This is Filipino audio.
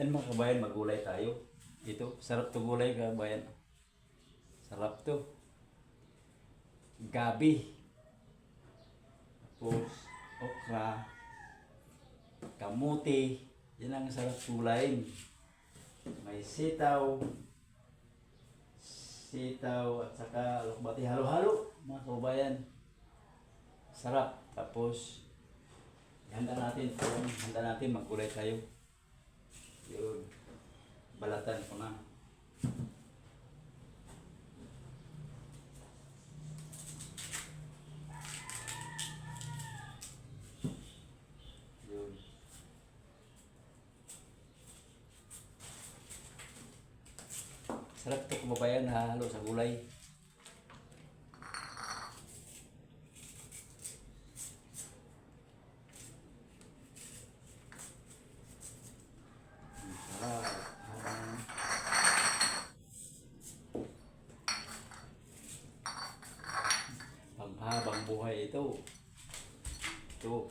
Yan mga kabayan, magulay tayo. Ito, sarap to gulay kabayan. Sarap to. Gabi. Tapos, okra. Kamuti. Yan ang sarap gulayin. May sitaw. Sitaw at saka alokbati halo-halo mga kabayan. Sarap. Tapos, handa natin. Handa natin, magkulay tayo. Yun. Balatan ko na. Yun. Sarap to kababayan, halo sa gulay. Sarap. Ah. Panghabang buhay ito. Ito.